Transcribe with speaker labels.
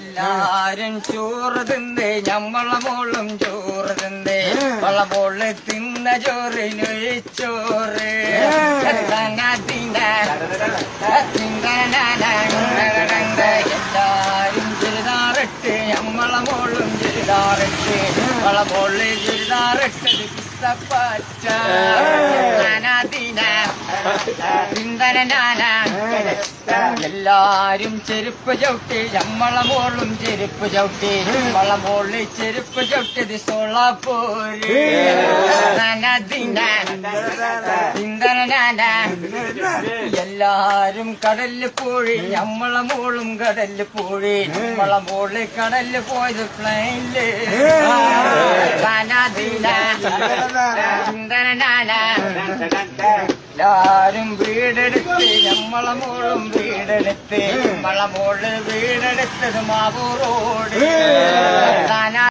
Speaker 1: എല്ലാരും ചോറ് തിന്നേ ഞമ്മളെ മോളും ചോറ് തിന്നേ വള മോൾ തിന്ന ചോറിന് ചോറ് എല്ലാരും ചുരിദാറിട്ട് ഞമ്മളെ മോളും ചുരിദാറിട്ട് വള മോൾ ചുരിദാറിട്ട് പിസ്തപ്പച്ച എല്ലാരും ചെരുപ്പ് ചവിട്ടി ഞമ്മളെ മോളും ചെരുപ്പ് ചവിട്ടി നമ്മളെ മോളിൽ ചെരുപ്പ് ചവിട്ടിയത് സോളാപ്പൂര്. എല്ലാരും കടലിൽ പോയി ഞമ്മളെ മോളും കടലിൽ പോയി നമ്മളെ മോളിൽ കടലിൽ പോയത് പ്ലെയിനിൽ എല്ലാരും വീടെടുത്ത് ഞമ്മളെ മോളും വീടെടുത്ത് നമ്മളെ മോൾ വീടെടുത്തത് മാവൂർ റോഡ്